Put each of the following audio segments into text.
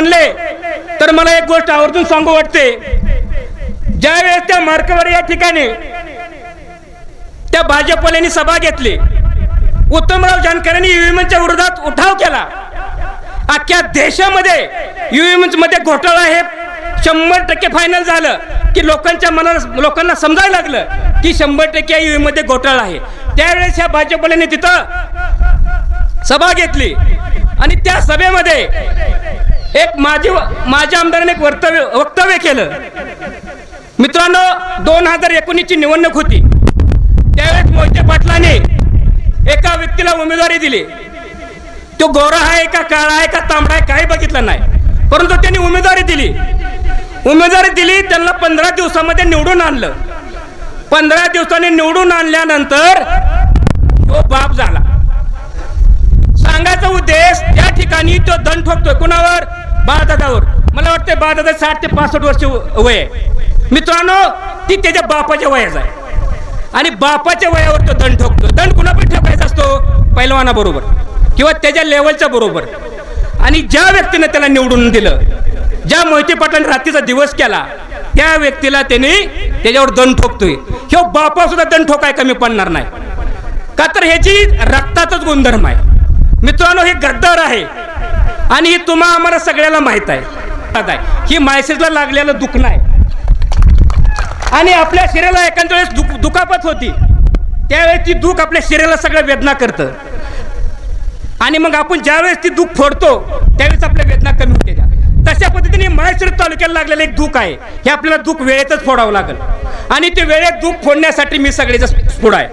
म्हणले तर मला एक गोष्ट आवर्जून सांगू वाटते. ज्यावेळेस त्या मार्कवर या ठिकाणी त्या भाजपवाल्यांनी सभा घेतली उत्तमराव जानकरांनी युएमच्या विरोधात उठाव केला. अख्ख्या देशामध्ये युएममध्ये घोटाळा हे शंभर टक्के फायनल झालं की लोकांच्या मनाला लोकांना समजायला लागलं की शंभर टक्के युएममध्ये घोटाळा आहे. त्यावेळेस ह्या भाजपवाल्यांनी तिथं सभा घेतली. आणि त्या सभेमध्ये एक माझी माझ्या आमदाराने एक वक्तव्य वक्तव्य केलं. मित्रांनो दोन हजार एकोणीसची निवडणूक होती. त्यावेळेस मोहिते पाटलाने एका व्यक्तीला उमेदवारी दिली. तो गोरा आहे का काळा आहे का तांबडा आहे काही बघितलं नाही. परंतु त्यांनी उमेदवारी दिली. उमेदवारी दिली त्यांना पंधरा दिवसामध्ये निवडून आणलं. पंधरा दिवसांनी निवडून आणल्यानंतर तो बाप झाला. सांगायचा उद्देश त्या ठिकाणी तो दंड ठोकतोय. कुणावर? बाळदादावर. मला वाटतं बाळदादा साठ ते पासष्ट वर्ष वय आहे. मित्रांनो ती त्याच्या बापाच्या वयाचा आहे. आणि बापाच्या वयावर तो दंड ठोकतो. दंड पण ठोकायचा असतो? पैलवाना बरोबर किंवा त्याच्या लेवलच्या बरोबर. आणि ज्या व्यक्तीने त्याला निवडून दिलं ज्या मोहिते पाटलाने रात्रीचा दिवस केला त्या व्यक्तीला त्याने त्याच्यावर दंड ठोकतोय. ह्यो बापा सुद्धा दंड ठोकाय कमी पडणार नाही. का तर ह्याची रक्तातच गुणधर्म आहे. मित्रांनो हे गद्दार आहे. आणि हे तुम्हा आम्हाला सगळ्याला माहीत आहे. आहे. ही मायसेजला लागलेलं दुखणं आहे आणि आपल्या शरीराला एखाद्या वेळेस दुख दुखापत होती. त्यावेळेस ती दुःख आपल्या शरीराला सगळं वेदना करतं. आणि मग आपण ज्यावेळेस ती दुःख फोडतो त्यावेळेस आपल्या वेदना कमी होते त्या. तशा पद्धतीने माहेश्वर तालुक्याला लागलेलं एक दुःख आहे. हे आपल्याला दुःख वेळेतच फोडावं लागेल. आणि ते वेळेत दुःख फोडण्यासाठी मी सगळेच स्फोड आहे.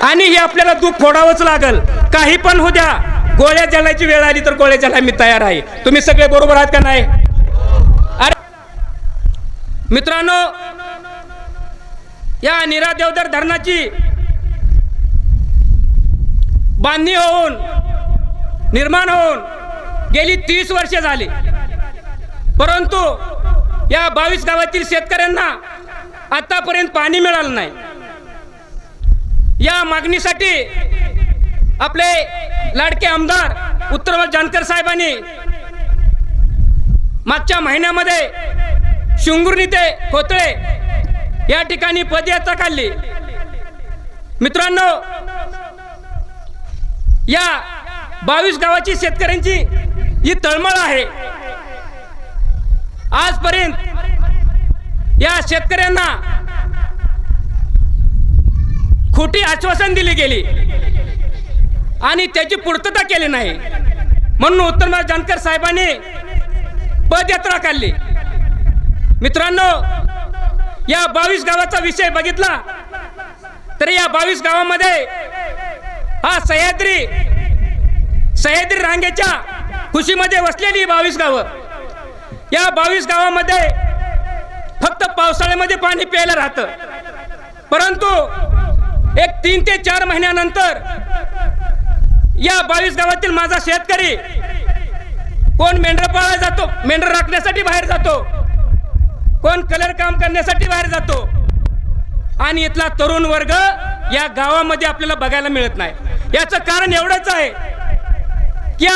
आणि हे आपल्याला दुःख फोडावंच लागल. काही पण होऊ द्या. गोळ्या चालायची वेळ आली तर गोळ्या चालायला मी तयार आहे. तुम्ही सगळे बरोबर आहात का नाही? अरे मित्रांनो या निरा देवधर धरणाची बांधणी होऊन निर्माण होऊन गेली तीस वर्षे झाली. परंतु या बावीस गावातील शेतकऱ्यांना आतापर्यंत पाणी मिळालं नाही. या मागणीसाठी आपले लाडके आमदार उत्तरवल जानकर साहेबांनी मागच्या महिन्यामध्ये शिंगुर्णी ते खोतळे या ठिकाणी पदयात्रा काढली. मित्रांनो या बावीस गावाची शेतकऱ्यांची ही तळमळ आहे. आजपर्यंत या शेतकऱ्यांना खोटी आश्वासन दिली गेली. आणि त्याची पूर्तता केली नाही. म्हणून उत्तम जानकर साहेबांनी पदयात्रा काढली. मित्रांनो या बावीस गावाचा विषय बघितला तर या बावीस गावामध्ये हा सह्याद्री सह्याद्री रांगेच्या खुशीमध्ये वसलेली बावीस गावं. या बावीस गावामध्ये फक्त पावसाळ्यामध्ये पाणी प्यायला राहतं. परंतु एक तीन ते चार महिन्यानंतर या बावीस गावातील माझा शेतकरी कोण मेंढर पाळायला जातो मेंढर राखण्यासाठी बाहेर जातो कोण कलर काम करण्यासाठी बाहेर जातो आणि इथला तरुण वर्ग या गावामध्ये आपल्याला बघायला मिळत नाही. याचं कारण एवढंच आहे की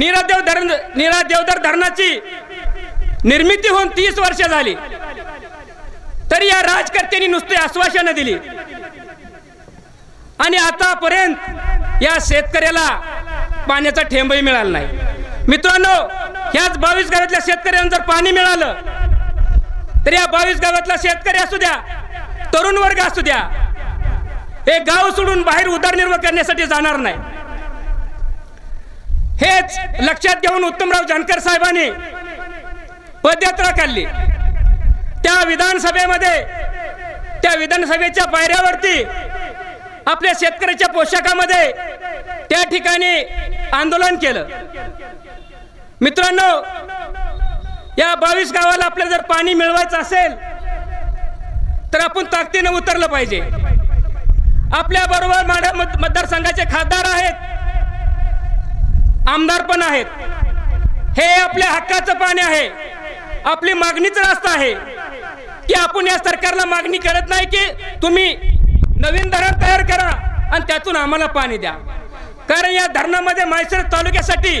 निरादेव धरण निरा देवधर धरणाची निर्मिती होऊन तीस वर्ष झाली. तरी या राजकर्त्यांनी नुसती आश्वासनं दिली. आणि आतापर्यंत या शेतकऱ्याला पाण्याचा ठेंबही मिळाला नाही. मित्रांनो ह्याच बावीस गावातल्या शेतकऱ्यांना जर पाणी मिळालं तर या बावीस गावातला शेतकरी असू द्या तरुण वर्ग असू द्या हे गाव सोडून बाहेर उदरनिर्वाह करण्यासाठी जाणार नाही. हेच लक्षात घेऊन उत्तमराव जानकर साहेबांनी पदयात्रा काढली. त्या विधानसभेमध्ये त्या विधानसभेच्या पायऱ्यावरती आपल्या शेतकऱ्याच्या पोशाखामध्ये त्या ठिकाणी आंदोलन केलं. मित्रांनो या बावीस गावाला आपल्याला जर पाणी मिळवायचं असेल तर आपण ताकदीनं उतरलं पाहिजे. आपल्या बरोबर माढा मतदारसंघाचे खासदार आहेत. आमदार पण आहेत. हे आपल्या हक्काचं पाणी आहे. आपली मागणीच रास्ता आहे. की आपण या सरकारला मागणी करत नाही की तुम्ही नवीन धरण तयार करा आणि त्यातून आम्हाला पाणी द्या. कारण या धरणामध्ये म्हैसूर तालुक्यासाठी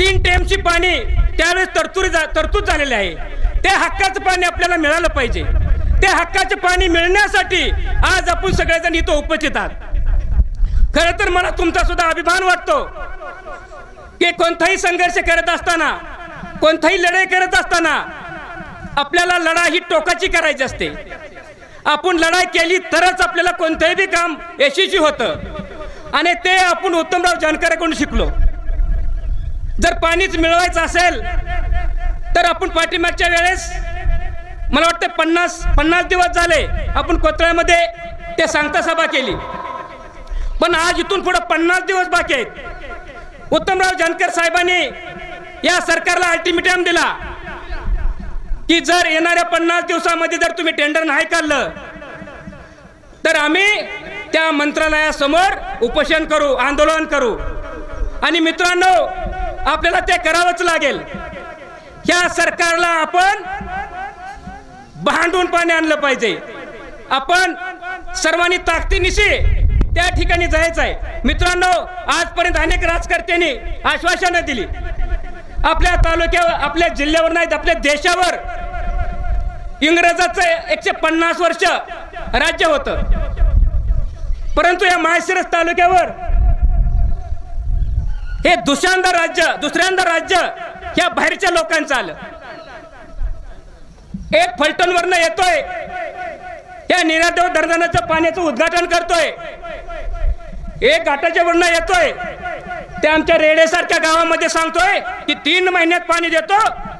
तीन टेमची पाणी त्यावेळेस तरतूद तरतूद झालेली आहे. ते हक्काचं पाणी आपल्याला मिळालं पाहिजे. ते हक्काचे पाणी मिळण्यासाठी आज आपण सगळेजण इथं उपस्थित आहात. खरं तर मला तुमचा सुद्धा अभिमान वाटतो की कोणताही संघर्ष करत असताना कोणताही लढाई करत असताना आपल्याला लढाई ही टोकाची करायची असते. आपण लढाई केली तरच आपल्याला कोणतंही बी काम यशस्वी होतं. आणि ते आपण उत्तमराव जानकरांकडून शिकलो. जर पाणीच मिळवायचं असेल तर आपण पाठीमागच्या वेळेस मला वाटतं पन्नास पन्नास दिवस झाले आपण कोथळ्यामध्ये ते सांगता सभा केली. पण आज इथून पुढे पन्नास दिवस बाकी आहेत. उत्तमराव जानकर साहेबांनी या सरकारला अल्टिमेटम दिला. की जर येणाऱ्या पन्नास दिवसामध्ये जर तुम्ही टेंडर नाही काढलं तर आम्ही त्या मंत्रालयासमोर उपोषण करू आंदोलन करू. आणि मित्रांनो आपल्याला ते करावंच लागेल. या सरकारला आपण भांडून पाणी आणलं पाहिजे. आपण सर्वांनी ताकदीनिशी त्या ठिकाणी जायचं आहे मित्रांनो आजपर्यंत अनेक राजकर्त्यांनी आश्वासनं दिली. आपल्या तालुक्यावर आपल्या जिल्ह्यावर नाहीत आपल्या देशावर. इंग्रजाचं एकशे पन्नास वर्ष राज्य होतं. परंतु या माळशिरस तालुक्यावर हे दुसऱ्यांदा राज्य दुसऱ्यांदा राज्य या बाहेरच्या लोकांचं आलं. एक फलटणवरनं येतोय. या निरादेव धरणाचं पाण्याचं उद्घाटन करतोय. एक घाटाच्या वरनं येतोय. ते आमच्या रेडेसारख्या गावामध्ये सांगतोय की तीन महिन्यात पाणी देतो.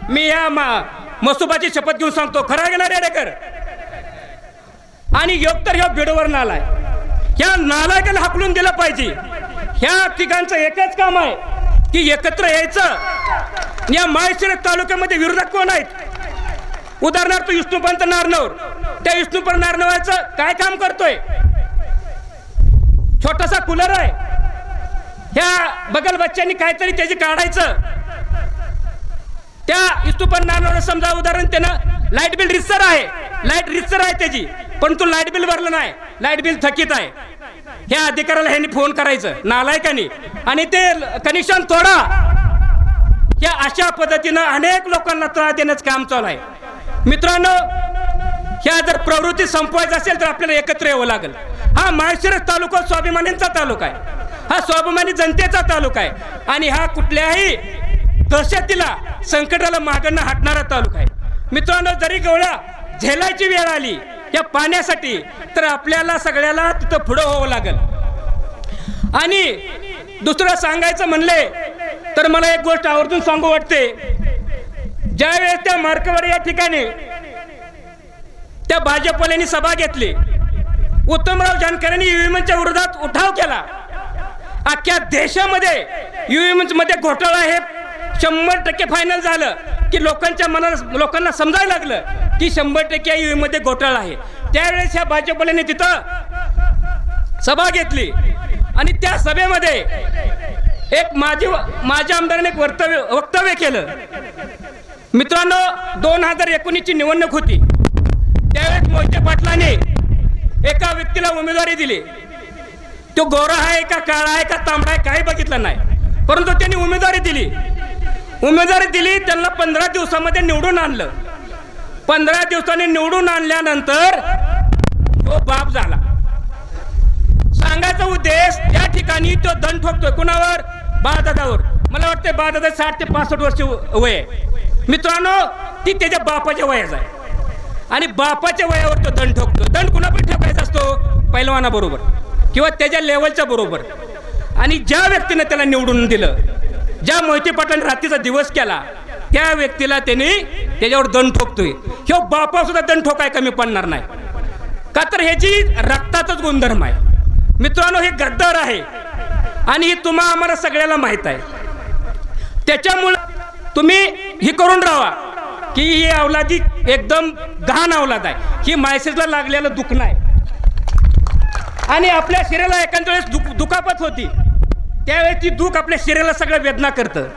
मी या मा- मसुबाची शपथ घेऊन सांगतो. खरा गेला रेडेकर? आणि योग तर ह्या बिडोवर नालाय ह्या नालायकाला हाकलून दिलं पाहिजे. ह्या तिघांचं एकच काम आहे की एकत्र यायचं. या माळशिरस तालुक्यामध्ये विरोधक कोण आहेत? उदाहरणार्थ विष्णुपंत नारनवर त्या विष्णुपंत नारनवरचं काय काम करतोय? छोटासा कूलर आहे. ह्या बगल बच्च्यांनी काहीतरी त्याची काढायचं. त्या इस्तुपन्नानं समजा उदाहरण त्यानं लाइट बिल रिसर आहे. लाइट रिसर आहे त्याची. पण तो लाइट बिल भरलं नाही. लाइट बिल थकीत आहे. ह्या अधिकाऱ्याला ह्यांनी फोन करायचं. नालायकानी आणि ते कनेक्शन तोडा. या अशा पद्धतीनं अनेक लोकांना त्रास देण्याचं काम चालू आहे. मित्रांनो ह्या जर प्रवृत्ती संपवायचं असेल तर आपल्याला एकत्र यावं लागेल. हा माळशिरस तालुका स्वाभिमानींचा तालुका आहे. हा स्वाभिमानी जनतेचा तालुका आहे. आणि हा कुठल्याही दहशतीला संकटाला मागणं हटणारा तालुका आहे. मित्रांनो जरी गवळ्या झेलायची वेळ आली या पाण्यासाठी तर आपल्याला सगळ्याला तिथं पुढं व्हावं लागेल. आणि दुसरं सांगायचं म्हणले तर मला एक गोष्ट आवर्जून सांगू वाटते. ज्यावेळेस त्या मार्कवर या ठिकाणी त्या भाजपवाल्यांनी सभा घेतली उत्तमराव जानकरांनी युएमच्या विरोधात उठाव केला अख्ख्या देशामध्ये युएममध्ये घोटाळा हे शंभर टक्के फायनल झालं की लोकांच्या मनाला लोकांना समजायला लागलं की शंभर टक्के युएममध्ये घोटाळा आहे. त्यावेळेस ह्या भाजपल्याने तिथं सभा घेतली. आणि त्या सभेमध्ये एक माझी माझ्या आमदाराने एक वक्तव्य वक्तव्य केलं. मित्रांनो दोन हजार एकोणीसची निवडणूक होती. त्यावेळेस मोहिते पाटलाने एका व्यक्तीला उमेदवारी दिली. तो गोरा आहे का काळा आहे का तांबडा आहे काही बघितलं नाही. परंतु त्यांनी उमेदवारी दिली. उमेदवारी दिली त्यांना पंधरा दिवसामध्ये निवडून आणलं. पंधरा दिवसांनी निवडून आणल्यानंतर तो बाप झाला. सांगायचा उद्देश त्या ठिकाणी तो दंड ठोकतोय. कुणावर? बाळदादावर. मला वाटतं बाळदादा साठ ते पासष्ट वर्ष वय आहे. मित्रांनो ती त्याच्या बापाच्या वयाचा आहे. आणि बापाच्या वयावर तो दंड ठोकतो दंड कुणा पण असतो? पैलवानाबरोबर. किंवा त्याच्या लेवलच्या बरोबर. आणि ज्या व्यक्तीने त्याला निवडून दिलं ज्या मोहिते पाटलाने रात्रीचा दिवस केला त्या व्यक्तीला त्याने त्याच्यावर दंड ठोकतोय. किंवा बापा सुद्धा दंड ठोकाय कमी पडणार नाही. का तर ह्याची रक्ताचाच गुणधर्म आहे. मित्रांनो हे गद्दार आहे आणि ही तुम्हा आम्हाला सगळ्याला माहीत आहे. त्याच्यामुळं तुम्ही ही करून राहा की ही अवलादी एकदम घाण अवलाद आहे. ही मायसेजला लागलेलं दुखणं आहे. आणि आपल्या शरीराला एखाद्या वेळेस दुख दुखापत होती. त्यावेळेस ती दुःख आपल्या शरीराला सगळं वेदना करतं.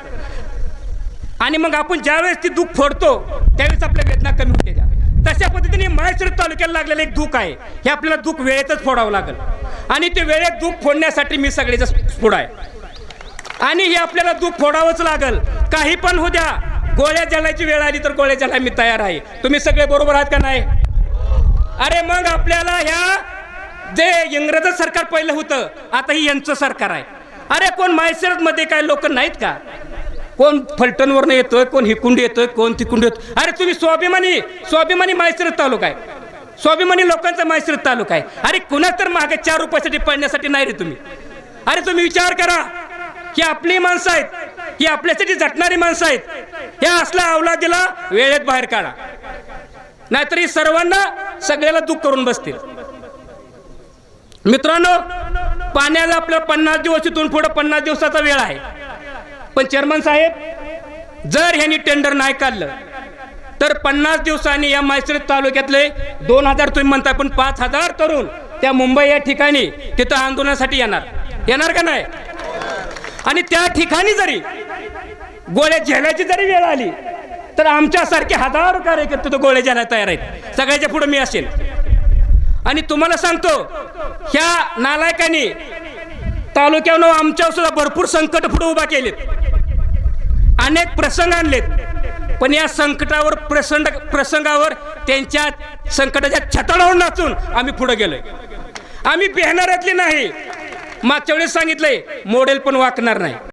आणि मग आपण ज्यावेळेस ती दुःख फोडतो त्यावेळेस आपल्या वेदना कमी होते त्या. तशा पद्धतीने माहेश्वर तालुक्याला लागलेलं एक दुःख आहे. हे आपल्याला दुःख वेळेतच फोडावं लागेल. आणि ते वेळेत दुःख फोडण्यासाठी मी सगळेच पुढं आहे. आणि हे आपल्याला दुःख फोडावंच लागल. काही पण होऊ द्या. गोळ्या जलायची वेळ आली तर गोळ्या जलाय मी तयार आहे. तुम्ही सगळे बरोबर आहात का नाही? अरे मग आपल्याला ह्या जे इंग्रज सरकार पहिलं होतं आता ही यांचं सरकार आहे. अरे कोण मायसरत मध्ये काय लोक नाहीत का? कोण फलटणवरनं येतोय कोण हिकुंड येतोय कोण तिकुंड येतो अरे तुम्ही स्वाभिमानी स्वाभिमानी मायसरत तालुका आहे. स्वाभिमानी लोकांचा मायसरत तालुका आहे. अरे कुणा तर मागे चार रुपयासाठी पडण्यासाठी नाही रे तुम्ही. अरे तुम्ही विचार करा ही आपली माणसं आहेत ही आपल्यासाठी झटणारी माणसं आहेत या असला अवलादीला वेळेत बाहेर काढा. नाहीतर ही सर्वांना सगळ्याला दुःख करून बसतील. मित्रांनो पाण्याला आपल्या पन्नास दिवस इथून पुढे पन्नास दिवसाचा वेळ आहे. पण चेअरमन साहेब जर ह्यांनी टेंडर नाही काढलं तर पन्नास दिवसांनी या मैसरीत तालुक्यातले दोन हजार तुम्ही म्हणताय पण पाच हजार तरुण त्या मुंबई या ठिकाणी तिथं आंदोलनासाठी येणार. येणार का नाही? आणि त्या ठिकाणी जरी गोळ्या झेलायची जरी वेळ आली तर आमच्यासारखे हजारो कार्यकर्ते तिथं गोळ्या झेलायला तयार आहेत. सगळ्याच्या पुढे मी असेल आणि तुम्हाला सांगतो ह्या नालायकांनी तालुक्यानं आमच्यावर सुद्धा भरपूर संकट पुढे उभा केलेत. अनेक प्रसंग आणलेत. पण या संकटावर प्रसंग प्रसंगावर त्यांच्या संकटाच्या छताडावर नाचून आम्ही पुढे गेलोय. आम्ही बिहणाऱ्यातले नाही. मागच्या वेळेस सांगितलंय मॉडेल पण वाकणार नाही.